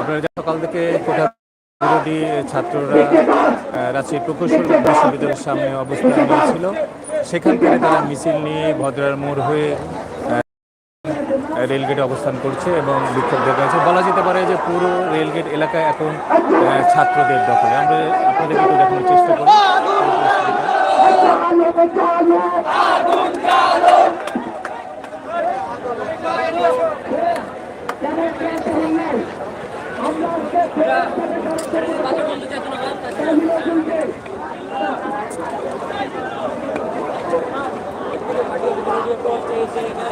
আপনারা সকাল থেকে বিরোধী ছাত্ররা রাজশাহী প্রকৌশল বিশ্ববিদ্যালয়ের সামনে অবস্থান নিয়েছিল। সেখান থেকে তারা মিছিল নিয়ে ভদ্রার মোড় হয়ে রেলগেটে অবস্থান করছে এবং বিক্ষোভ দেখাচ্ছে। বলা যেতে পারে যে পুরো রেলগেট এলাকা এখন ছাত্রদের দখলে। আমরা আপনাদেরকে একটু দেখানোর চেষ্টা করি পুরো পরিস্থিতিটা।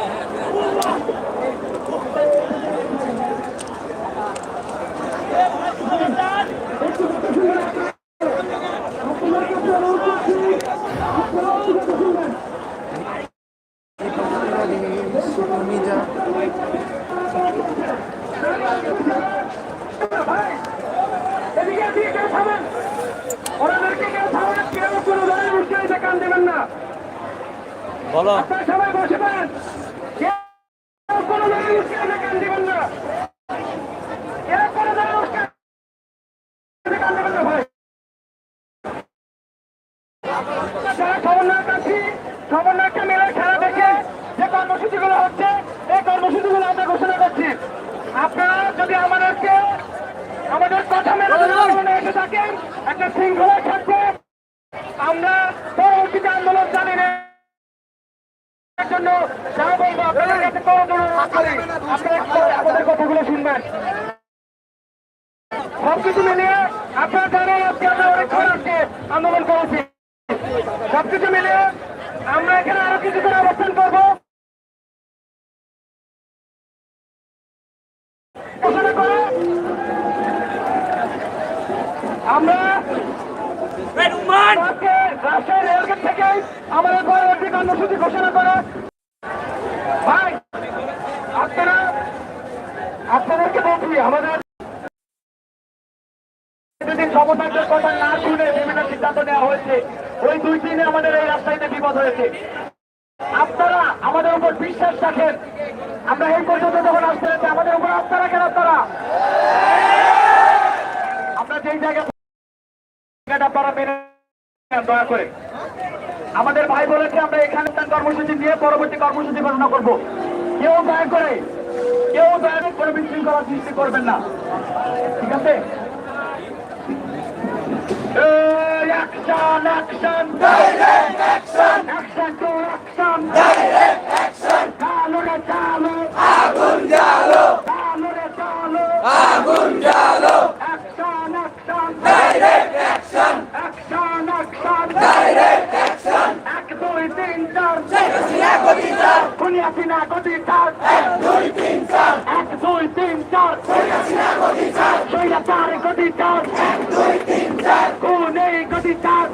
এদিকে দিয়ে কেউ থামেন ওনাদেরকে কেউ থামেন কেউ কোনো ধরনের উস্কানিতে কান দেবেন না। বলো। আপনারা সবাই বসে পড়েন। কেউ কোনো ধরনের উস্কানিতে কান দেবেন না। কেউ কোনো ধরনের উস্কানিতে কান দেবেন না ভাই। যারা সমন্বয় প্রার্থী সমন্বয়কে মিলে খেলা দেখে যে কর্মসূচিগুলো হচ্ছে এই কর্মসূচিগুলো আমরা ঘোষণা করছি। আপনারা যদি আমাদেরকে আমাদের কথা মেনে আন্দোলনে এসে থাকেন একটা শৃঙ্খলায় থাকবে আমরা পরবর্তীতে আন্দোলন চালিয়ে নেওয়ার জন্য যা বলব আপনাদের কাছে করজোড়ে অনুরোধ করি আপনারা একটু আমাদের কথাগুলো শুনবেন সবকিছু মিলিয়ে আপনারা জানেন আজকে আমরা অনেকক্ষণ আজকে আন্দোলন করেছি সবকিছু মিলিয়ে আমরা এখানে আরও কিছুক্ষণ অবস্থান করব ঘোষণা করে আমরা আজকে রাজশাহী রেলগেট থেকে আমাদের পরবর্তী কর্মসূচি ঘোষণা করে। ভাই, আপনারা, আপনাদেরকে বলছি, আমাদের সমন্বয়ের কথা না শুনে বিভিন্ন সিদ্ধান্ত নেওয়া হয়েছে, ওই দুই দিনে আমাদের এই রাস্তায় বিপদ হয়েছে। আপনারা আমাদের উপর বিশ্বাস রাখেন। আমরা এই পর্যন্ত যখন আমাদের উপর আস্থা রাখেন আপনারা? আমরা যেই জায়গায় দয়া করে। আমাদের ভাই বলেছে আমরা এখানে তার কর্মসূচি দিয়ে পরবর্তী কর্মসূচি ঘোষণা করব। কেউ দয়া করে কেউ দয়া করে বিশৃঙ্খলা সৃষ্টি করবেন না। ঠিক আছে? action, action, action, action, action, action action, action, direct action, চালু রে চালু, আগুন জ্বালো, চালু রে চালু, আগুন জ্বালো, action, action, direct action, action, action, direct action, এক দুই তিন চার, খুনিয়াসিনা গতি চার, এক দুই তিন চার, এক দুই তিন চার, খুনিয়াসিনা গতি চার, সৈরাচার গতি চার, এক দুই তিন চার, খুনি গতি চার,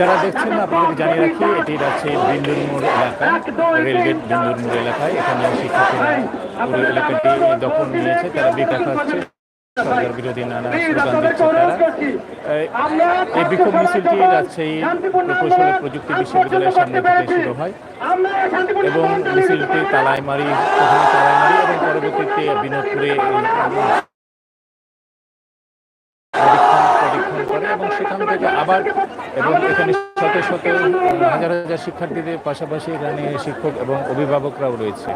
যারা দেখছেন, আপনাদের জানিয়ে রাখি, এটি রাজশাহী বিন্দুর মোড় এলাকা, রেলগেট বিন্দুর মোড় এলাকায়। এখানে শিক্ষার্থীরা পুরো এলাকাটি দখল নিয়েছে, তারা বিক্ষোভ হচ্ছে সরকার বিরোধী নানা স্লোগান দিচ্ছে তারা। এই- বিক্ষোভ মিছিলটি রাজশাহী প্রকৌশল প্রযুক্তি বিশ্ববিদ্যালয়ের সামনে থেকে শুরু হয়। এবং মিছিলটি তালাইমারি, প্রথমে তালাইমারি এবং পরবর্তীতে বিনোদপুরে এবং সেখান থেকে আবার এবং এখানে শত শত হাজার হাজার শিক্ষার্থীদের পাশাপাশি এখানে শিক্ষক এবং অভিভাবকরাও রয়েছে।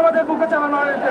আমাদের বুকে চালানো হয়েছে।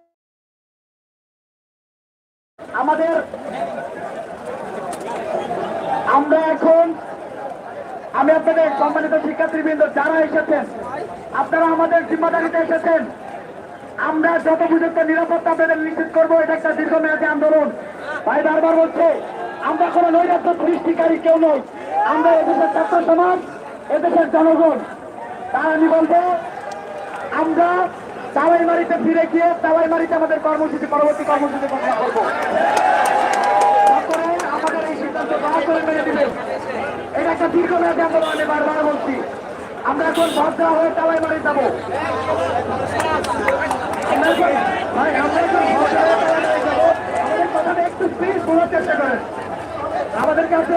আমাদের। আমরা এখন, আমি আপনাদের সম্মানিত শিক্ষার্থীবৃন্দ যারা এসেছেন, আপনারা আমাদের জিম্মাদারিতে এসেছেন, আমরা যত উপযুক্ত নিরাপত্তা আপনাদের নিশ্চিত করব, এটা একটা দীর্ঘমেয়াদী আন্দোলন। ভাই, বারবার বলছে, আমরা কোনো নৈরাজ্য সৃষ্টিকারী কেউ নই। আমরা এদেশের ছাত্র সমাজ, এদেশের জনগণ। তার আমি বলব, আমরা তাওয়াইমারিতে ফিরে গিয়ে তাওয়াইমারিতে আমাদের কর্মসূচি, পরবর্তী কর্মসূচি আমাদের এটা একটা দীর্ঘমেয়াদী আন্দোলন বারবার বলছি। আমরা এখন ভদ্রা হয়ে যাব। একটু চেষ্টা আমাদের কাছে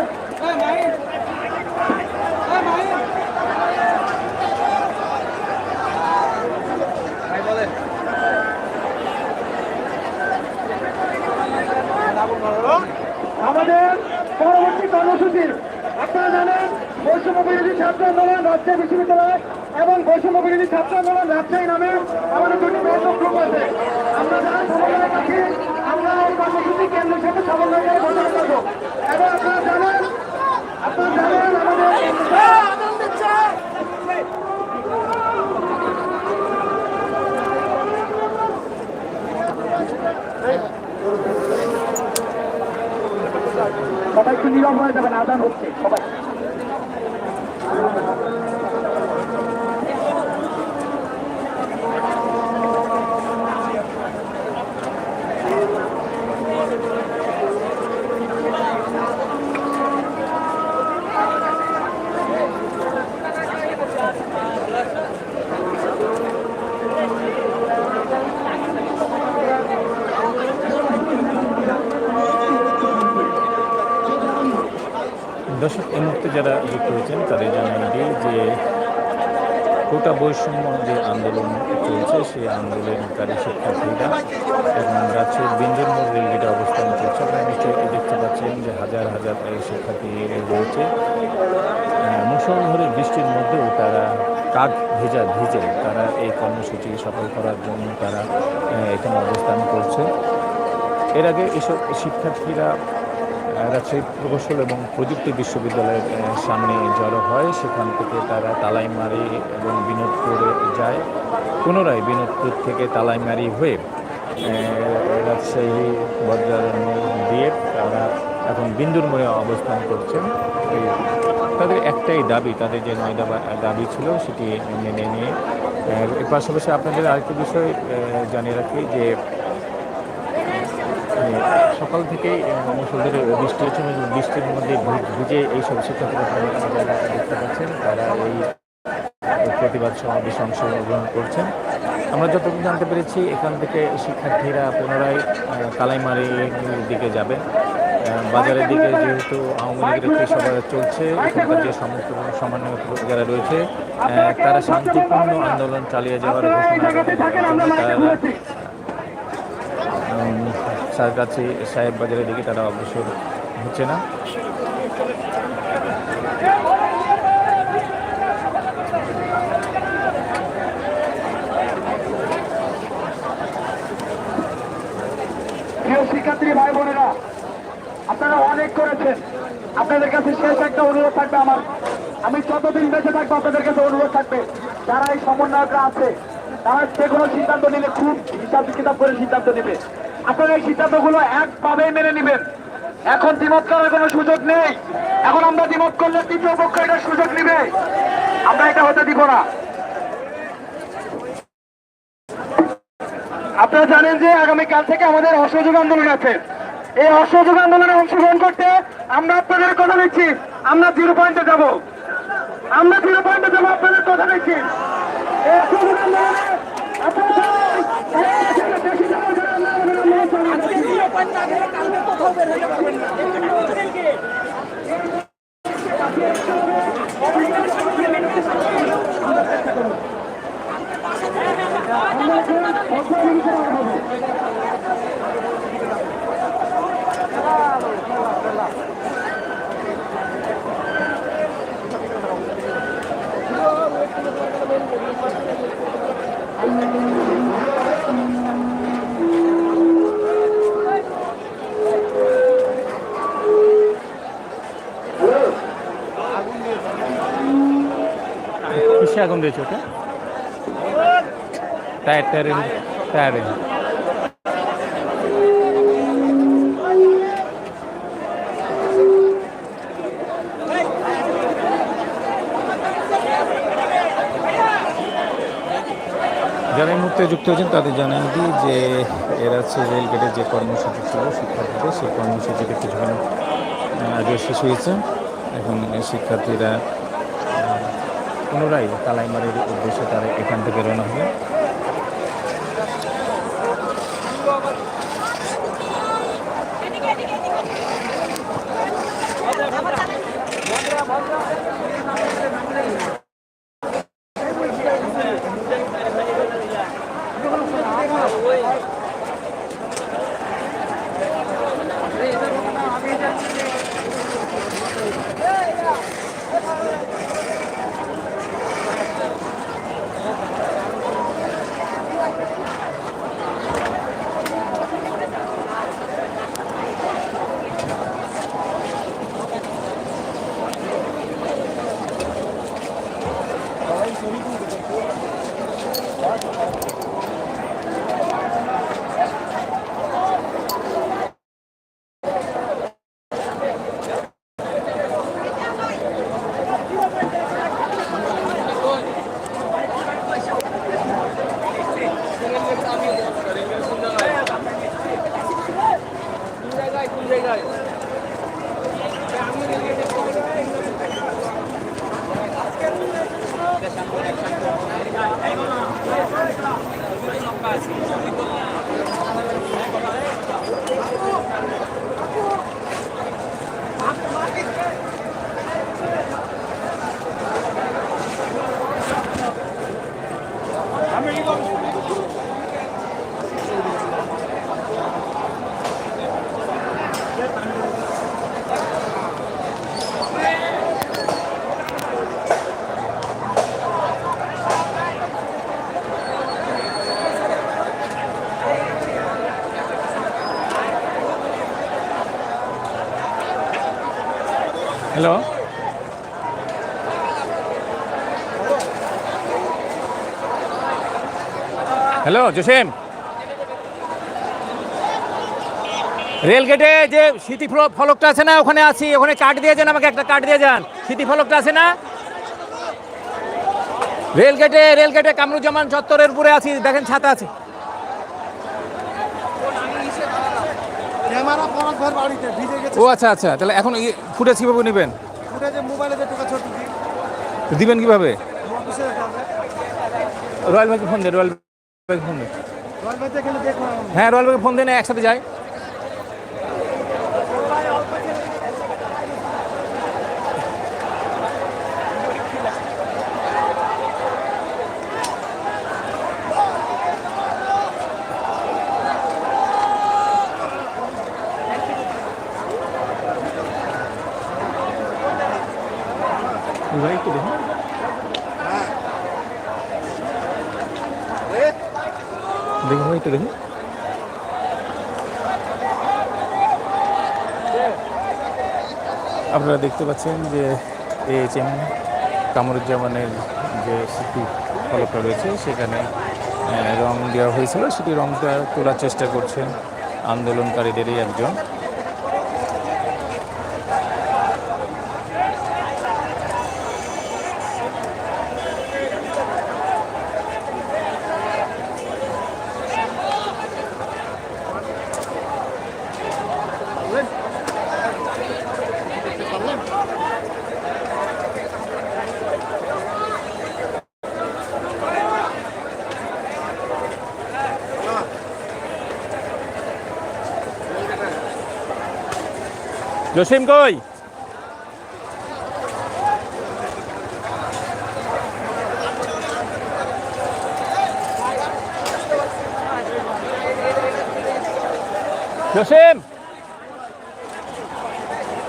আমাদের পরবর্তী কর্মসূচি আপনারা জানেন বৈষম্য বিরোধী ছাত্র আন্দোলন রাজশাহী বিশ্ববিদ্যালয় এবং বৈষম্য বিরোধী ছাত্র আন্দোলন রাজশাহী নামে আমাদের দুটি বৈঠক গ্রুপ আছে। আমরা যারা সমন্বয় রাখি আমরা এই কর্মসূচি কেন্দ্রের সাথে সমন্বয় করে ঘোষণা করব। এবং আপনারা জানেন আপনারা জানেন আমাদের সবাই একটু নীরব হয়ে যাবেন, আদান হচ্ছে, সবাই। মুহূর্তে যারা যুক্ত হয়েছেন, তাদের জানিয়ে দিই যে কোটা বৈষম্য যে আন্দোলন চলছে, সেই আন্দোলনকারী শিক্ষার্থীরা এবং রাজ্যের বিঞ্জন মোড় রেলগেটে অবস্থান করছে। আপনারা নিশ্চয়ই দেখতে পাচ্ছেন যে হাজার হাজার শিক্ষার্থী রয়েছে। মুষলধারে বৃষ্টির মধ্যেও তারা কাক ভেজা ভিজে তারা এই কর্মসূচি সফল করার জন্য তারা এখানে অবস্থান করছে। এর আগে এসব শিক্ষার্থীরা রাজশাহী প্রকৌশল এবং প্রযুক্তি বিশ্ববিদ্যালয়ের সামনে জড়ো হয়। সেখান থেকে তারা তালাইমারি এবং বিনোদপুরে যায়। পুনরায় বিনোদপুর থেকে তালাইমারি হয়ে রাজশাহী বজ্রার দিয়ে তারা এখন বিন্দুর মোড়ে অবস্থান করছেন। তাদের একটাই দাবি, তাদের যে নয় দাবা ছিল সেটি মেনে নিয়ে। এর পাশাপাশি আপনাদের আরেকটি বিষয় জানিয়ে রাখি যে সকাল থেকে মুসলদের বৃষ্টি হচ্ছে এবং বৃষ্টির মধ্যে ভিজে এইসব শিক্ষার্থীরা আপনারা দেখতে পাচ্ছেন, তারা এই এই প্রতিবাদ সমাবেশে অংশগ্রহণ করছেন। আমরা যতটুকু জানতে পেরেছি, এখান থেকে শিক্ষার্থীরা পুনরায় কালাইমারির দিকে যাবে বাজারের দিকে যেহেতু আওয়ামী লীগের একটি সভা চলছে, এখানকার যে সমস্ত সমন্বয় যারা রয়েছে তারা শান্তিপূর্ণ আন্দোলন চালিয়ে যাওয়ার ঘোষণা সারগাছি সাহেব বাজারের দিকে তারা অগ্রসর হচ্ছে না। শিক্ষার্থী ভাই বোনেরা, আপনারা অনেক করেছেন। আপনাদের কাছে শেষ একটা অনুরোধ থাকবে আমার। আমি যতদিন বেঁচে থাকব, আপনাদের কাছে অনুরোধ থাকবে। যারা এই সমন্বয়করা আছে, তারা যে কোনো সিদ্ধান্ত নিলে খুব হিসাব কিতাব করে সিদ্ধান্ত নেবে। আপনারা এই সিদ্ধান্তগুলো একভাবে মেনে নেবেন। এখন দ্বিমত করার কোনো সুযোগ নেই। এখন আমরা দ্বিমত করলে তৃতীয় পক্ষ এটার সুযোগ নেবে। আমরা এটা হতে দিব না। আপনারা জানেন যে আগামীকাল থেকে আমাদের অসহযোগ আন্দোলন আছে। এই অসহযোগ আন্দোলনে অংশগ্রহণ করতে আমরা আপনাদের কথা দিচ্ছি। আমরা জিরো পয়েন্টে যাব। আমরা জিরো পয়েন্টে যাব, আপনাদের কথা দিচ্ছি সবাই এক থেকে বেশি জনের জন্য আমরা আমাদের আন্দোলন চালিয়ে যাচ্ছি। আমরা এখন অগ্রগতি করা হবে। দিয়েছে ওটা? টায়ার টায়ারে যারা এই মুহূর্তে যুক্ত হয়েছেন তাদের জানান দিই যে এরা হচ্ছে রেলগেটের যে কর্মসূচি ছিল, শিক্ষার্থীদের, সেই কর্মসূচিটা কিছুক্ষণ আগে শেষ হয়েছে। এখন শিক্ষার্থীরা পুনরায় তালাইমারির উদ্দেশ্যে তারা এখান থেকে রওনা হবে। হ্যালো। হ্যালো, জসিম। রেলগেটে যে স্মৃতি ফল- ফলকটা আছে না, ওখানে আছি। ওখানে কার্ড দিয়ে যান, আমাকে একটা কার্ড দিয়ে যান। স্মৃতি ফলকটা আছে না? রেলগেটে রেলগেটে কামরুজ্জামান চত্বরের উপরে আছি, দেখেন ছাতা আছে। ও আচ্ছা আচ্ছা তাহলে এখন ফুটেজ কীভাবে নেবেন? দিবেন কীভাবে? রয়্যাল ব্যাংকে ফোন দেন রয়্যাল ব্যাংকে ফোন দেখো। হ্যাঁ রয়্যাল ব্যাংকে ফোন দেন একসাথে যাই। ভাই একটু দেখুন ভাই একটু আপনারা দেখতে পাচ্ছেন যে এইচ এম কামরুজ্জামানের যে স্মৃতি ফলকটা রয়েছে, সেখানে রং দেওয়া হয়েছিল। সেটি রংটা তোলার চেষ্টা করছেন আন্দোলনকারীদেরই একজন। জসিম কই জসিম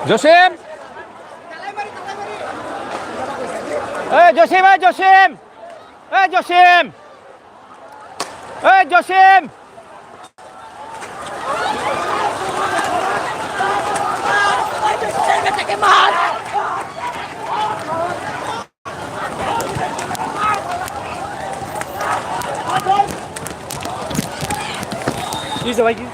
জসিম এই জসিম এই জসিম এই মার কি ভাই কি